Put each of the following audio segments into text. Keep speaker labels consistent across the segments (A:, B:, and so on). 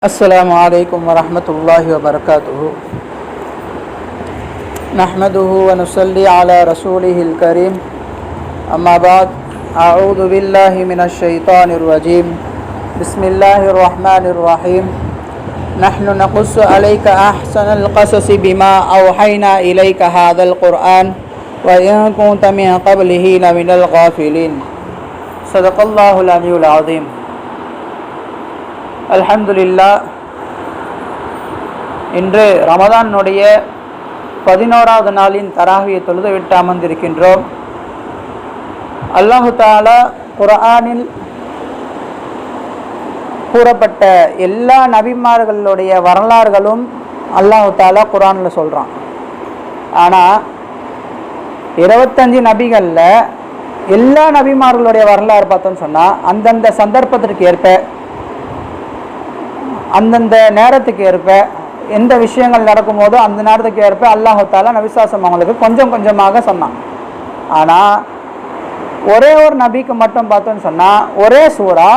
A: السلام عليكم ورحمة الله وبركاته. نحمده ونصلي على رسوله الكريم. أما بعد أعوذ بالله من الشيطان الرجيم. بسم الله الرحمن الرحيم. نحن نقص عليك أحسن القصص بما أوحينا إليك هذا القرآن وإن كنت من قبله لمن الغافلين. صدق الله العلي العظيم. அல்ஹம்துலில்லா இன்று ரமதானுடைய பதினோராவது நாளின் தராவியை தொழுது விட்டு அமர்ந்திருக்கின்றோம். அல்லாஹு தாலா கூறப்பட்ட எல்லா நபிமார்களுடைய வரலாறுகளும் அல்லாஹு தாலா குரானில் சொல்கிறான் ஆனால் இருபத்தஞ்சு நபிகளில் எல்லா நபிமார்களுடைய வரலாறு பார்த்தோன்னு சொன்னால் அந்தந்த சந்தர்ப்பத்திற்கு ஏற்ப அந்தந்த நேரத்துக்கு ஏற்ப எந்த விஷயங்கள் நடக்கும்போதோ அந்த நேரத்துக்கு ஏற்ப அல்லாஹால நபிசாசம் அவங்களுக்கு கொஞ்சம் கொஞ்சமாக சொன்னான். ஆனால் ஒரே ஒரு நபிக்கு மட்டும் பார்த்தோன்னு சொன்னால் ஒரே சூறா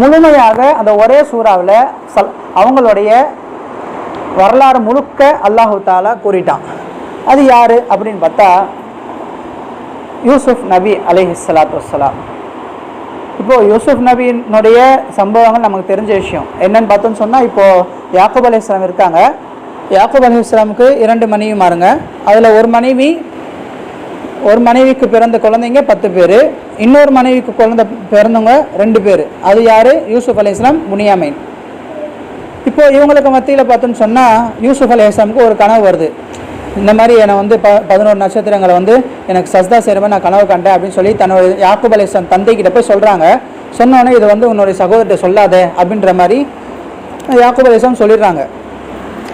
A: முழுமையாக அந்த ஒரே சூறாவில் சல் அவங்களுடைய வரலாறு முழுக்க அல்லாஹு தாலா கூறிட்டான். அது யார் அப்படின்னு பார்த்தா யூசுஃப் நபி அலிஹலாத்து வலாம் இப்போது யூசுப் நபியினுடைய சம்பவங்கள் நமக்கு தெரிஞ்ச விஷயம். என்னன்னு பார்த்தோன்னு சொன்னால் இப்போது யாக்கூப் அலி இஸ்லாம் இருக்காங்க. யாக்கூப் அலி இஸ்லாமுக்கு இரண்டு மனைவி மாறுங்க. அதில் ஒரு மனைவி ஒரு மனைவிக்கு பிறந்த குழந்தைங்க பத்து பேர். இன்னொரு மனைவிக்கு குழந்தை பிறந்தவங்க ரெண்டு பேர். அது யார்? யூசுப் அலி இஸ்லாம் முனியாமைன். இப்போ இவங்களுக்கு மத்தியில் பார்த்தோன்னு சொன்னால் யூசுப் அலி இஸ்லாமுக்கு ஒரு கனவு வருது. இந்த மாதிரி என்னை வந்து ப பதினோரு நட்சத்திரங்களை வந்து எனக்கு சஸ்தா செய்கிற நான் கனவு கண்டேன் அப்படின்னு சொல்லி தன்னோட யாக்கூப் தந்தைக்கிட்ட போய் சொல்கிறாங்க சொன்னோன்னே இது வந்து உன்னுடைய சகோதரத்தை சொல்லாத அப்படின்ற மாதிரி யாக்கூப் சொல்லிடுறாங்க.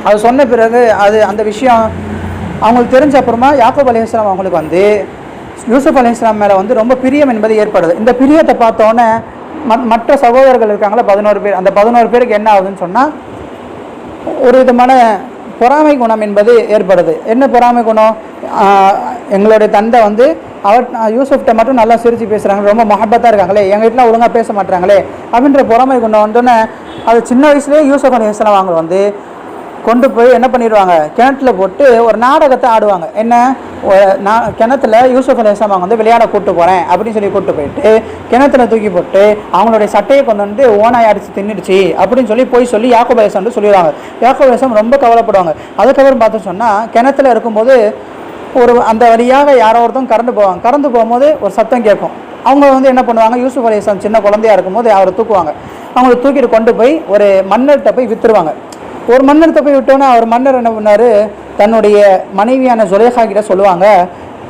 A: அது சொன்ன பிறகு அது அந்த விஷயம் அவங்களுக்கு தெரிஞ்ச அப்புறமா யாக்குப் அலிஸ்லாம் அவங்களுக்கு வந்து யூசுப் அலிஸ்லாம் மேலே வந்து ரொம்ப பிரியம் என்பது ஏற்படுது. இந்த பிரியத்தை பார்த்தோன்னே மற்ற சகோதரர்கள் இருக்காங்களா பதினோரு பேர் அந்த பதினோரு பேருக்கு என்ன ஆகுதுன்னு சொன்னால் ஒரு விதமான பொறாமை குணம் என்பது ஏற்படுது. என்ன பொறாமை குணம்? எங்களுடைய தந்தை வந்து அவர் யூசுஃப்ட்ட மட்டும் நல்லா சிரித்து பேசுகிறாங்க ரொம்ப மஹபத்தாக இருக்காங்களே. எங்கள் வீட்டில் ஒழுங்காக பேச மாட்டாங்களே அப்படின்ற பொறாமை குணம் வந்தோன்னே அது சின்ன வயசுலேயே யூசுஃப் அலி இஸ்லாம் அவங்க வந்து கொண்டு போய் என்ன பண்ணிடுவாங்க? கிணத்துல போட்டு ஒரு நாடகத்தை ஆடுவாங்க. என்ன? நான் கிணத்துல யூசுஃப் அலி இஸ்லாம் அவங்க வந்து விளையாட கூப்பிட்டு போகிறேன் அப்படின்னு சொல்லி கூப்பிட்டு போயிட்டு கிணத்துல தூக்கி போட்டு அவங்களுடைய சட்டையை கொண்டு வந்து ஓனாய் அடித்து தின்னுடுச்சு அப்படின்னு சொல்லி போய் சொல்லி யாக்கோப் அலிஸ்லாம் சொல்லிடுவாங்க. யாக்கோப் அலிஸ்லாம் ரொம்ப கவலைப்படுவாங்க. அதுக்கப்புறம் பார்த்து சொன்னால் கிணத்துல இருக்கும்போது ஒரு அந்த வழியாக யாரோ ஒருத்தவங்க கறந்து போவாங்க. கறந்து போகும்போது ஒரு சத்தம் கேட்கும். அவங்க வந்து என்ன பண்ணுவாங்க? யூசுஃப் அலி இஸ்லாம் சின்ன குழந்தையா இருக்கும்போது அவரை தூக்குவாங்க. அவங்களை தூக்கிட்டு கொண்டு போய் ஒரு மன்னர்கிட்ட போய் விற்றுருவாங்க ஒரு மன்னர்கிட்ட போய் விட்டோன்னா அவர் மன்னர் என்ன பண்ணார்? தன்னுடைய மனைவியான சுலேஹா கிட்ட சொல்லுவாங்க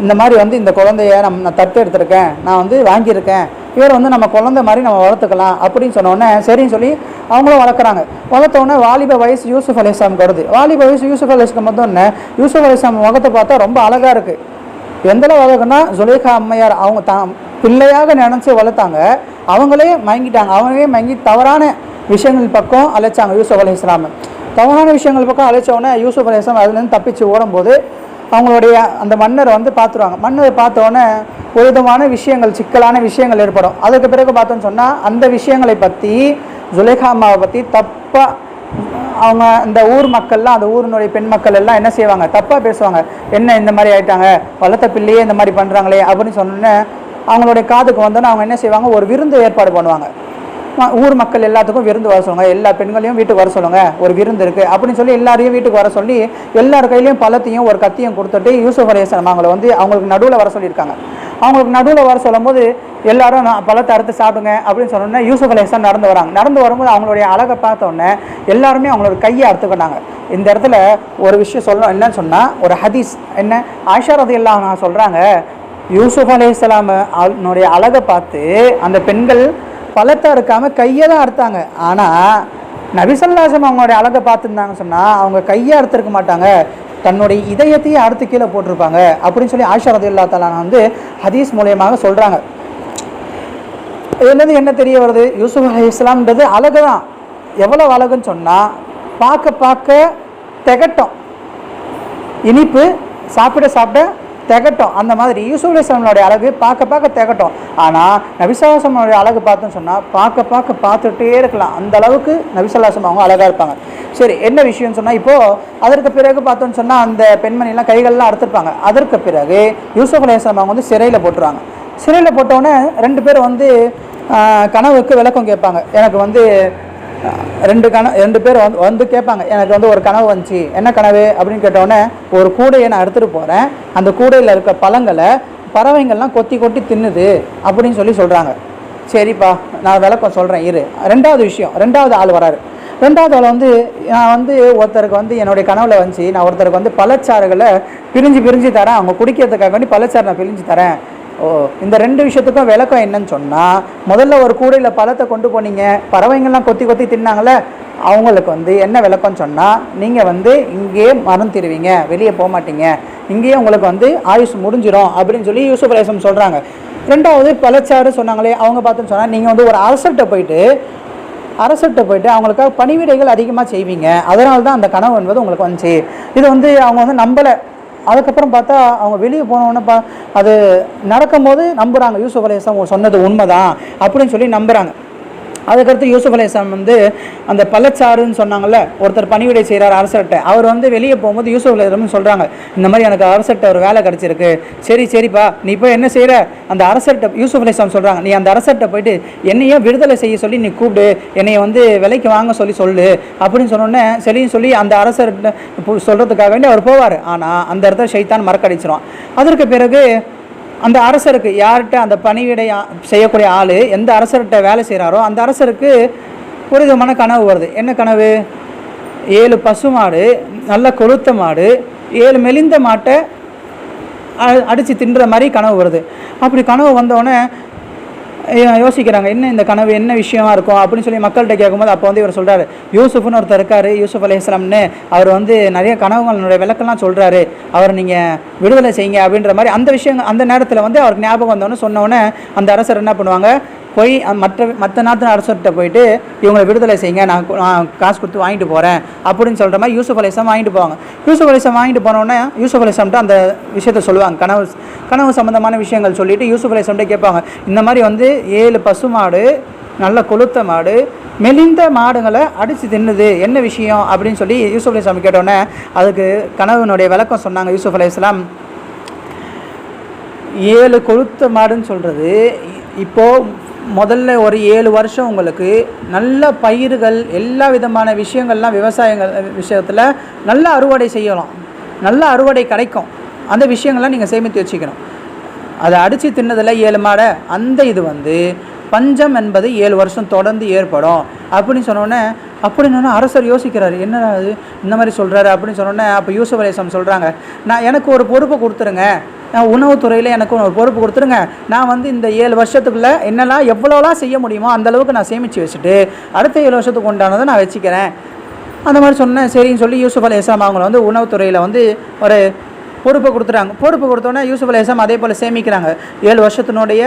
A: இந்த மாதிரி வந்து இந்த குழந்தைய நம் நான் தத்து எடுத்திருக்கேன் நான் வந்து வாங்கியிருக்கேன் இவர் வந்து நம்ம குழந்தை மாதிரி நம்ம வளர்த்துக்கலாம் அப்படின்னு சொன்னோடனே சரின்னு சொல்லி அவங்களும் வளர்க்குறாங்க. வளர்த்தோடனே வாலிப வயசு யூசுஃப் அலிஸ்லாமுக்கு வருது. வாலிப வயசு யூசுஃப் அலிஸ்லாம் வந்தோடனே யூசுஃப் அலிஸ்லாம் முகத்தை பார்த்தா ரொம்ப அழகாக இருக்குது எந்தளவு அழகுன்னா சுலேகா அம்மையார் அவங்க தான் பிள்ளையாக நினச்சி வளர்த்தாங்க. அவங்களே மயங்கிட்டாங்க. அவங்களே மயங்கி தவறான விஷயங்கள் பக்கம் அழைச்சாங்க யூசுப் அலி இஸ்லாமை தவறான விஷயங்கள் பக்கம் அழைச்சவொடனே யூசுப் அலி அதுலேருந்து தப்பிச்சு ஓடும்போது அவங்களுடைய அந்த மன்னரை வந்து பார்த்துருவாங்க. மன்னரை பார்த்தோன்னே ஒரு விதமான விஷயங்கள் சிக்கலான விஷயங்கள் ஏற்படும். அதுக்கு பிறகு பார்த்தோன்னு சொன்னால் அந்த விஷயங்களை பற்றி ஜுலேகா அம்மாவை பற்றி தப்பாக அவங்க இந்த ஊர் மக்கள்லாம் அந்த ஊரினுடைய பெண் மக்கள் எல்லாம் என்ன செய்வாங்க? தப்பாக பேசுவாங்க. என்ன இந்த மாதிரி ஆயிட்டாங்க? வளர்த்த பிள்ளையே இந்த மாதிரி பண்ணுறாங்களே அப்படின்னு சொன்னோன்னே அவங்களுடைய காதுக்கு வந்தோன்னே அவங்க என்ன செய்வாங்க? ஒரு விருந்து ஏற்பாடு பண்ணுவாங்க. ஊர் மக்கள் எல்லாத்துக்கும் விருந்து வர சொல்லுங்கள் எல்லா பெண்களையும் வீட்டுக்கு வர சொல்லுங்கள் ஒரு விருந்து இருக்குது அப்படின்னு சொல்லி எல்லாரையும் வீட்டுக்கு வர சொல்லி எல்லார் கையிலையும் பழத்தையும் ஒரு கத்தியும் கொடுத்துட்டு யூசுஃப் அலிஸ்லாம் வந்து அவங்களுக்கு நடுவில் வர சொல்லியிருக்காங்க. அவங்களுக்கு நடுவில் வர சொல்லும் போது எல்லாரும் நான் பழத்தை அறுத்து சாப்பிடுங்க அப்படின்னு சொன்னோன்னே யூசுஃப் அலிஸ்லாம் நடந்து வராங்க. நடந்து வரும்போது அவங்களுடைய அழகை பார்த்தோன்னே எல்லாருமே அவங்களோட கையை அறுத்துக்கிட்டாங்க இந்த இடத்துல ஒரு விஷயம் சொல்லணும். என்னன்னு சொன்னால் ஒரு ஹதீஸ். என்ன? ஆயிஷா ரதி எல்லாம் நான் சொல்கிறாங்க யூசுஃப் அலி இஸ்லாம் அவனுடைய அழகை பார்த்து அந்த பெண்கள் பழத்தை இருக்காமல் கையை தான் அறுத்தாங்க. ஆனால் நபிசல்லாசம் அவங்களுடைய அழகை பார்த்துருந்தாங்கன்னு சொன்னால் அவங்க கையை அறுத்துருக்க மாட்டாங்க. தன்னுடைய இதயத்தையே அறுத்து கீழே போட்டிருப்பாங்க அப்படின்னு சொல்லி ஆஷா ரதி அல்லா வந்து ஹதீஸ் மூலியமாக சொல்கிறாங்க இதுலேருந்து என்ன தெரிய வருது? யூசுப் அலி இஸ்லாம்ன்றது அழகு தான். எவ்வளோ அழகுன்னு சொன்னால் பார்க்க பார்க்க திகட்டும். இனிப்பு சாப்பிட சாப்பிட திகட்டும். அந்த மாதிரி யூசுப் அழகு பார்க்க பார்க்க திகட்டும். ஆனால் நபிசாசமனுடைய அழகு பார்த்தோன்னு சொன்னால் பார்க்க பார்க்க பார்த்துட்டே இருக்கலாம். அந்த அளவுக்கு நபிசல்லாசம் அவங்க அழகாக இருப்பாங்க. சரி என்ன விஷயம்னு சொன்னால் இப்போது அதற்கு பிறகு பார்த்தோன்னு சொன்னால் அந்த பெண்மணிலாம் கைகள்லாம் அறுத்துருப்பாங்க. அதற்கு பிறகு யூசுப் அலையாம் அவங்க வந்து சிறையில் போட்டுருவாங்க. சிறையில் போட்டோன்னே ரெண்டு பேரும் வந்து கனவுக்கு விளக்கம் கேட்பாங்க. எனக்கு வந்து ரெண்டு கனவு ரெண்டு பேர் வந்து வந்து கேட்பாங்க எனக்கு வந்து ஒரு கனவு வந்துச்சு என்ன கனவு? அப்படின்னு கேட்டோடனே ஒரு கூடையை நான் எடுத்துகிட்டு போகிறேன் அந்த கூடையில் இருக்க பழங்களை பறவைங்கள்லாம் கொத்தி கொத்தி தின்னுது அப்படின்னு சொல்லி சொல்கிறாங்க சரிப்பா நான் விளக்கம் சொல்கிறேன் இரு. ரெண்டாவது விஷயம் ரெண்டாவது ஆள் வராரு. ரெண்டாவது ஆள் வந்து நான் வந்து ஒருத்தருக்கு வந்து என்னுடைய கனவில் வந்துச்சு நான் ஒருத்தருக்கு வந்து பழச்சாறுகளை பிரிஞ்சு பிரிஞ்சு தரேன். அவங்க குடிக்கிறதுக்காக வேண்டி பழச்சாறு நான் பிரிஞ்சு தரேன். ஓ இந்த ரெண்டு விஷயத்துக்கும் விளக்கம் என்னன்னு சொன்னால் முதல்ல ஒரு கூடையில் பழத்தை கொண்டு போனீங்க பறவைங்கள்லாம் கொத்தி கொத்தி தின்னாங்கல்ல அவங்களுக்கு வந்து என்ன விளக்கம்னு சொன்னால் நீங்கள் வந்து இங்கேயே மரம் திருவீங்க வெளியே போக மாட்டீங்க இங்கேயே உங்களுக்கு வந்து ஆயுஷ் முடிஞ்சிடும் அப்படின்னு சொல்லி யூசுப் அலேசம் சொல்கிறாங்க ரெண்டாவது பழச்சாறு சொன்னாங்களே அவங்க பார்த்துன்னு சொன்னால் நீங்கள் வந்து ஒரு அரசர்கிட்ட போயிட்டு அரசர்கிட்ட போயிட்டு அவங்களுக்காக பணிவிடைகள் அதிகமாக செய்வீங்க. அதனால தான் அந்த கனவு என்பது உங்களுக்கு வந்துச்சு. இது வந்து அவங்க வந்து நம்பலை. அதுக்கப்புறம் பார்த்தா அவங்க வெளியே போனோடனே பா அது நடக்கும்போது நம்புகிறாங்க யூசுஃப் அலையாம் சொன்னது உண்மைதான் அப்படின்னு சொல்லி நம்புகிறாங்க அதுக்கடுத்து யூசுப் அலையாம் வந்து அந்த பள்ளச்சாறுன்னு சொன்னாங்கல்ல ஒருத்தர் பணிவிடை செய்கிறார் அரசர்கிட்ட. அவர் வந்து வெளியே போகும்போது யூசுப் அலையாம் சொல்கிறாங்க இந்த மாதிரி எனக்கு அரசர்கிட்ட ஒரு வேலை கிடச்சிருக்கு. சரி சரிப்பா நீ இப்போ என்ன செய்கிற அந்த அரசர்கிட்ட யூசுப் அலையாம் சொல்கிறாங்க நீ அந்த அரசர்கிட்ட போயிட்டு என்னையே விடுதலை செய்ய சொல்லி நீ கூப்பிடு. என்னைய வந்து விலைக்கு வாங்க சொல்லி சொல்லு. அப்படின்னு சொன்னோடனே சரின்னு சொல்லி அந்த அரசர்கிட்ட சொல்கிறதுக்காக வேண்டி அவர் போவார். ஆனால் அந்த இடத்துல ஷைத்தான் மறக்கடிச்சிடும் அதற்கு பிறகு அந்த அரசருக்கு யார்கிட்ட அந்த பணிவிடை செய்யக்கூடிய ஆள் எந்த அரசர்கிட்ட வேலை செய்கிறாரோ அந்த அரசருக்கு ஒரு விதமான கனவு வருது. என்ன கனவு? ஏழு பசுமாடு நல்ல கொளுத்த மாடு ஏழு மெலிந்த மாட்டை அடித்து தின்ற மாதிரி கனவு வருது. அப்படி கனவு வந்தோடனே யோசிக்கிறாங்க என்ன இந்த கனவு என்ன விஷயமா இருக்கும்? அப்படின்னு சொல்லி மக்கள்கிட்ட கேட்கும்போது அப்போ வந்து இவர் சொல்கிறாரு யூசுஃப்னு ஒருத்தர் இருக்காரு யூசுப் அலையாம்னு அவர் வந்து நிறைய கனவுகளுடைய விளக்கெல்லாம் சொல்கிறாரு அவர் நீங்கள் விடுதலை செய்யுங்க அப்படின்ற மாதிரி அந்த விஷயம் அந்த நேரத்தில் வந்து அவருக்கு ஞாபகம் வந்தோன்னு சொன்னோன்னே அந்த அரசர் என்ன பண்ணுவாங்க போய் மற்ற மற்ற நாட்டு அரசர்கிட்ட போயிட்டு இவங்களை விடுதலை செய்யுங்க நான் நான் காசு கொடுத்து வாங்கிட்டு போகிறேன் அப்படின்னு சொல்கிற மாதிரி யூசுஃப் அலிஸ்லாம் வாங்கிட்டு போவாங்க. யூசுஃப் அலிஸ்லாம் வாங்கிட்டு போனோடனே யூசுஃப் அலிஸ்லாம்கிட்ட அந்த விஷயத்த சொல்லுவாங்க. கனவு கனவு சம்மந்தமான விஷயங்கள் சொல்லிவிட்டு யூசுஃப் அலிஸ்லாம்கிட்ட கேட்பாங்க. இந்த மாதிரி வந்து ஏழு பசுமாடு நல்ல கொளுத்த மாடு மெலிந்த மாடுங்களை அடித்து தின்னுது என்ன விஷயம்? அப்படின்னு சொல்லி யூசுப் அலிஸ்லாம் கேட்டோன்னே அதுக்கு கனவுனுடைய விளக்கம் சொன்னாங்க யூசுஃப் அலி இஸ்லாம். ஏழு கொழுத்த மாடுன்னு சொல்கிறது இப்போது முதல்ல ஒரு ஏழு வருஷம் உங்களுக்கு நல்ல பயிர்கள் எல்லா விதமான விஷயங்கள்லாம் விவசாயங்கள் விஷயத்தில் நல்ல அறுவடை செய்யலாம். நல்ல அறுவடை கிடைக்கும். அந்த விஷயங்கள்லாம் நீங்கள் சேமித்து வச்சுக்கணும். அதை அடித்து தின்னதில் ஏழு மாடை. அந்த இது வந்து பஞ்சம் என்பது ஏழு வருஷம் தொடர்ந்து ஏற்படும். அப்படின்னு சொன்னோடனே அப்படின்னு அரசர் யோசிக்கிறாரு. என்ன அது இந்த மாதிரி சொல்கிறாரு அப்படின்னு சொன்னோடனே அப்போ யூசுப் அலேசம் சொல்கிறாங்க நான் எனக்கு ஒரு பொறுப்பை கொடுத்துருங்க. உணவுத்துறையில் எனக்கு ஒரு பொறுப்பு கொடுத்துருங்க. நான் வந்து இந்த ஏழு வருஷத்துக்குள்ளே என்னெல்லாம் எவ்வளோலாம் செய்ய முடியுமோ அந்த அளவுக்கு நான் சேமித்து வச்சுட்டு அடுத்த ஏழு வருஷத்துக்கு உண்டானதை நான் வச்சுக்கிறேன். அந்த மாதிரி சொன்னேன் சரின்னு சொல்லி யூசுஃப் அலி இஸ்லாம் அவங்கள வந்து உணவுத்துறையில் வந்து ஒரு பொறுப்பை கொடுத்துட்டாங்க. பொறுப்பு கொடுத்தோன்னே யூசுஃப் அலி இஸ்லாம் அதே போல் சேமிக்கிறாங்க. ஏழு வருஷத்தினுடைய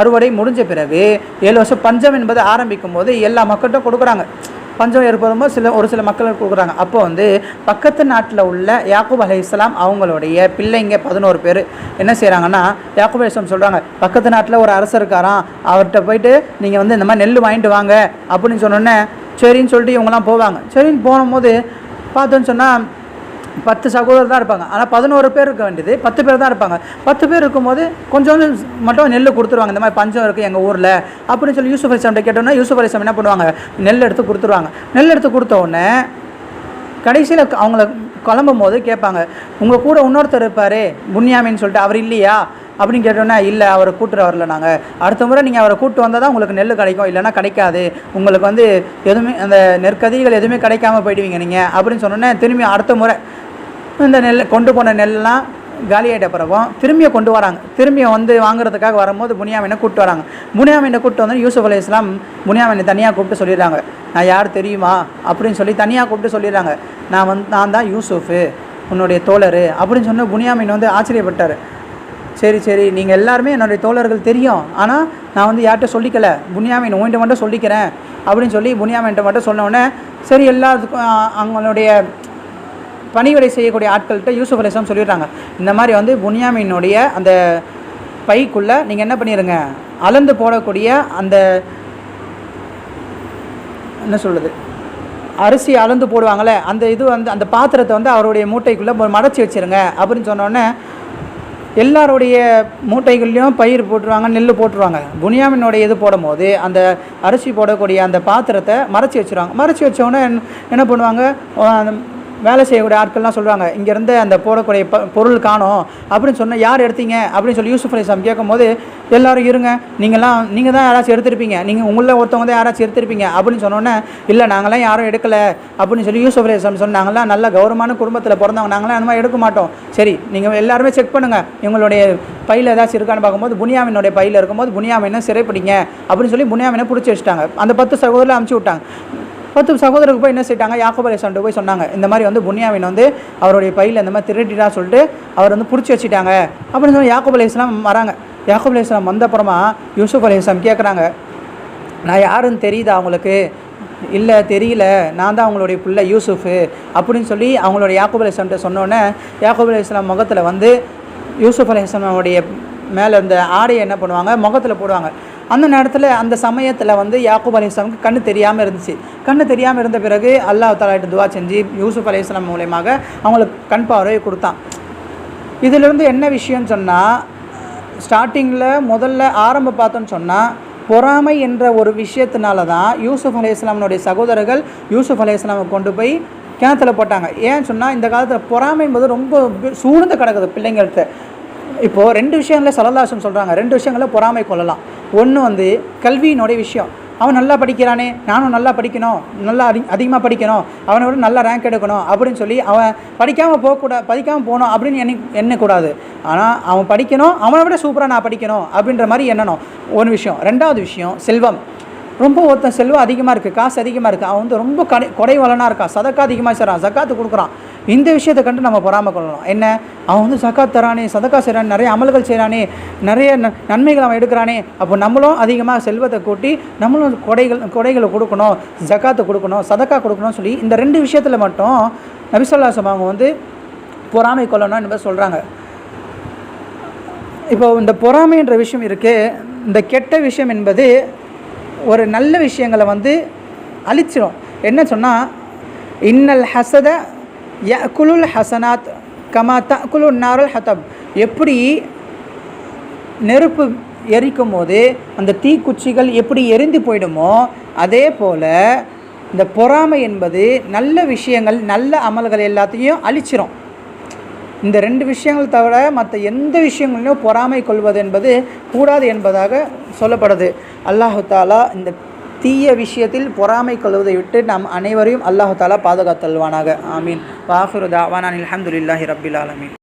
A: அறுவடை முடிஞ்ச பிறகு ஏழு வருஷம் பஞ்சம் என்பது ஆரம்பிக்கும் போது எல்லா மக்கள்கிட்ட கொடுக்குறாங்க. பஞ்சம் ஏற்படும் போது சில ஒரு சில மக்களுக்கு கொடுக்குறாங்க. அப்போ வந்து பக்கத்து நாட்டில் உள்ள யாக்கூப் அலி இஸ்லாம் அவங்களுடைய பிள்ளைங்க பதினோரு பேர் என்ன செய்கிறாங்கன்னா யாக்கூப் அலி இஸ்லாம் சொல்கிறாங்க பக்கத்து நாட்டில் ஒரு அரசர் இருக்காராம் அவர்கிட்ட போயிட்டு நீங்கள் வந்து இந்த மாதிரி நெல் வாங்கிட்டு வாங்க அப்படின்னு சொன்னோன்னே சரின்னு சொல்லிட்டு இவங்கெல்லாம் போவாங்க. சரின்னு போகும்போது பார்த்தோன்னு சொன்னால் பத்து சகோதரர் தான் இருப்பாங்க. ஆனால் பதினோரு பேர் இருக்க வேண்டியது. பத்து பேர் தான் இருப்பாங்க. பத்து பேர் இருக்கும்போது கொஞ்சம் மட்டும் நெல் கொடுத்துருவாங்க. இந்த மாதிரி பஞ்சம் இருக்குது எங்கள் ஊரில். அப்படின்னு சொல்லி யூசுஃப் அலிஸ்லாம்கிட்ட கேட்டோன்னா யூசுஃப் அலிஸ்லாம் என்ன பண்ணுவாங்க? நெல் எடுத்து கொடுத்துருவாங்க. நெல் எடுத்து கொடுத்த உடனே கடைசியில் அவங்கள கிளம்பும் போது கேட்பாங்க உங்கள் கூட இன்னொருத்தர் இருப்பார் புன்யாமின்னு சொல்லிட்டு அவர் இல்லையா? அப்படின்னு கேட்டோன்னே இல்லை அவரை கூட்டுற வரல நாங்கள் அடுத்த முறை நீங்கள் அவரை கூட்டு வந்தால் தான் உங்களுக்கு நெல் கிடைக்கும். இல்லைனா கிடைக்காது. உங்களுக்கு வந்து எதுவுமே அந்த நெற்கதிகள் எதுவுமே கிடைக்காம போயிடுவீங்க நீங்கள் அப்படின்னு சொன்னோன்னே திரும்பி அடுத்த முறை இந்த நெல் கொண்டு போன நெல்லாம் காலியாயிட்ட பிறகும் திரும்பிய கொண்டு வராங்க. திரும்பிய வந்து வாங்குறதுக்காக வரும்போது புனியாமினை கூப்பிட்டு வராங்க. புனியாமினை கூப்பிட்டு வந்து யூசுஃப் அலி இஸ்லாம் புனியாமினை தனியாக கூப்பிட்டு சொல்லிடுறாங்க. நான் யார் தெரியுமா? அப்படின்னு சொல்லி தனியாக கூப்பிட்டு சொல்லிடுறாங்க. நான் வந்து நான் தான் யூசுஃபு உன்னுடைய தோழர் அப்படின்னு சொன்ன புனியாமின் வந்து ஆச்சரியப்பட்டார். சரி சரி நீங்கள் எல்லாருமே என்னுடைய தோழர்கள் தெரியும். ஆனால் நான் வந்து யார்கிட்ட சொல்லிக்கல? புனியாமின் உன்கிட்ட மட்டும் சொல்லிக்கிறேன் அப்படின்னு சொல்லி புனியாமின்ட்ட மட்டும் சொன்னோடனே சரி எல்லாத்துக்கும் அவங்களுடைய பணிவிடை செய்யக்கூடிய ஆட்கள்கிட்ட யூசுஃப் அலிஸ்லாம் சொல்லிடுறாங்க. இந்த மாதிரி வந்து புனியாமினுடைய அந்த பைக்குள்ளே நீங்கள் என்ன பண்ணிடுங்க அளந்து போடக்கூடிய அந்த என்ன சொல்லுது அரிசி அளந்து போடுவாங்கள்ல அந்த இது வந்து அந்த பாத்திரத்தை வந்து அவருடைய மூட்டைக்குள்ளே மடச்சி வச்சிருங்க அப்படின்னு சொன்னோடனே எல்லாருடைய மூட்டைகள்லையும் பயிர் போட்டுருவாங்க நெல் போட்டுருவாங்க. புனியாமினுடைய இது போடும்போது அந்த அரிசி போடக்கூடிய அந்த பாத்திரத்தை மறைச்சி வச்சுருவாங்க. மறைச்சி வச்சோடனே என்ன பண்ணுவாங்க? அந்த வேலை செய்யக்கூடிய ஆட்கள்லாம் சொல்லுவாங்க இங்கேருந்து அந்த போடக்கூடிய ப பொருள் காணும். அப்படின்னு சொன்னால் யார் எடுத்தீங்க? அப்படின்னு சொல்லி யூசுஃப் அலிஸ்லாம் கேட்கும்போது எல்லோரும் இருங்க நீங்களாம் நீங்கள் தான் யாராச்சும் எடுத்திருப்பீங்க. நீங்கள் உங்களில் ஒருத்தவங்க தான் யாராச்சும் எடுத்திருப்பீங்க. அப்படின்னு சொன்னோன்னே இல்லை நாங்களாம் யாரும் எடுக்கலை. அப்படின்னு சொல்லி யூசுஃப் அலிஸ்லாம் சொன்னாங்களாம் நல்ல கௌரவமான குடும்பத்தில் பிறந்தவங்க நாங்களாம் அந்த மாதிரி எடுக்க மாட்டோம். சரி நீங்கள் எல்லாருமே செக் பண்ணுங்கள் எங்களுடைய பையில் ஏதாச்சும் இருக்கான்னு பார்க்கும்போது புனியாமினுடைய பையில் இருக்கும்போது புனியாமினை சிறைப்பிடிங்க? அப்படின்னு சொல்லி புனியாமினை பிடிச்சி வச்சுட்டாங்க. அந்த பத்து சகோதரில் அமுச்சு விட்டாங்க. பத்து சகோதரருக்கு போய் என்ன செய்யிட்டாங்க? யாக்கோப் அலிஸ்லாம்ட்டு போய் சொன்னாங்க. இந்த மாதிரி வந்து புனியாவின் வந்து அவருடைய பையில் இந்த மாதிரி திருடிட்டா சொல்லிட்டு அவர் வந்து பிடிச்சி வச்சுட்டாங்க. அப்படின்னு சொல்லி யாக்கோப் அலி இஸ்லாம் வராங்க. யாக்கோப் அலி இஸ்லாம் வந்தப்புறமா யூசுப் அலி இஸ்லாம் கேட்குறாங்க நான் யாருன்னு தெரியுதா அவங்களுக்கு இல்லை தெரியல. நான் தான் அவங்களுடைய பிள்ளை யூசுஃபு அப்படின்னு சொல்லி அவங்களுடைய யாக்கூப் அலி இஸ்லாம்கிட்ட சொன்னோன்னே யாக்கூப் அலி இஸ்லாம் முகத்தில் வந்து யூசுப் அலி இஸ்லாமுடைய மேலே இந்த ஆடையை என்ன பண்ணுவாங்க? முகத்தில் போடுவாங்க. அந்த நேரத்தில் அந்த சமயத்தில் வந்து யாக்கூப் அலி இஸ்லாமுக்கு கண்ணு தெரியாமல் இருந்துச்சு. கண்ணு தெரியாமல் இருந்த பிறகு அல்லாஹ் தாலாட்டு துவா செஞ்சு யூசுப் அலி இஸ்லாம் மூலயமாக அவங்களுக்கு கண் பார்வையை கொடுத்தான். இதிலிருந்து என்ன விஷயம்னு சொன்னால் ஸ்டார்டிங்கில் முதல்ல ஆரம்ப பார்த்தோன்னு சொன்னால் பொறாமை என்ற ஒரு விஷயத்தினால தான் யூசுப் அலி இஸ்லாமனுடைய சகோதரர்கள் யூசுப் அலி இஸ்லாமை கொண்டு போய் கிணத்துல போட்டாங்க. ஏன்னு சொன்னால் இந்த காலத்தில் பொறாமை என்பது ரொம்ப சூழ்ந்து கிடக்குது பிள்ளைங்கள்ட்ட இப்போது ரெண்டு விஷயங்களில் சலல்லாசம் சொல்கிறாங்க ரெண்டு விஷயங்களில் பொறாமை கொள்ளலாம். ஒன்று வந்து கல்வியினுடைய விஷயம். அவன் நல்லா படிக்கிறானே நானும் நல்லா படிக்கணும் நல்லா அதி அதிகமாக படிக்கணும் அவனை விட நல்லா ரேங்க் எடுக்கணும் அப்படின்னு சொல்லி அவன் படிக்காமல் போகக்கூடாது படிக்காமல் போகணும் அப்படின்னு எண்ணி எண்ணக்கூடாது. ஆனால் அவன் படிக்கணும் அவனை விட சூப்பராக நான் படிக்கணும் அப்படின்ற மாதிரி எண்ணணும். ஒரு விஷயம். ரெண்டாவது விஷயம் செல்வம். ரொம்ப ஒருத்தன் செல்வம் அதிகமாக இருக்குது காசு அதிகமாக இருக்குது அவன் வந்து ரொம்ப கடை கொடைவலனாக இருக்கான். சதக்கா அதிகமாக செய்கிறான் சக்காத்து கொடுக்குறான். இந்த விஷயத்தை கண்டு நம்ம பொறாமல் கொள்ளலாம் என்ன? அவன் வந்து சக்காத் தரானே சதக்கா செய்கிறான் நிறைய அமல்கள் செய்கிறானே நிறைய ந நன்மைகள் அவன் எடுக்கிறானே அப்போ நம்மளும் அதிகமாக செல்வத்தை கூட்டி நம்மளும் கொடைகள் கொடைகளை கொடுக்கணும் ஜக்காத்தை கொடுக்கணும் சதக்கா கொடுக்கணும்னு சொல்லி இந்த ரெண்டு விஷயத்தில் மட்டும் நபிசல்லாசம் அவங்க வந்து பொறாமை கொள்ளணும் என்பதை சொல்கிறாங்க இப்போ இந்த பொறாமைன்ற விஷயம் இருக்குது இந்த கெட்ட விஷயம் என்பது ஒரு நல்ல விஷயங்களை வந்து அழிச்சிடும் என்ன சொன்னால் இன்னல் ஹசத ய குலுல் ஹசனாத் கமா த குலு நாரல் ஹதப் எப்படி நெருப்பு எரிக்கும் போது அந்த தீக்குச்சிகள் எப்படி எரிந்து போயிடுமோ அதே போல் இந்த பொறாமை என்பது நல்ல விஷயங்கள் நல்ல அமல்கள் எல்லாத்தையும் அழிச்சிரும். இந்த ரெண்டு விஷயங்கள் தவிர மற்ற எந்த விஷயங்களிலும் பொறாமை கொள்வது என்பது கூடாது என்பதாக சொல்லப்படுது. அல்லாஹு தாலா இந்த தீய விஷயத்தில் பொறாமை கொள்வதை விட்டு நாம் அனைவரையும் அல்லாஹு தாலா பாதுகாத்தல்வானாக. ஆமீன். வாஃபிரு தாவானான் அலமதுல்லாஹி ரபில் ஆலமீன்.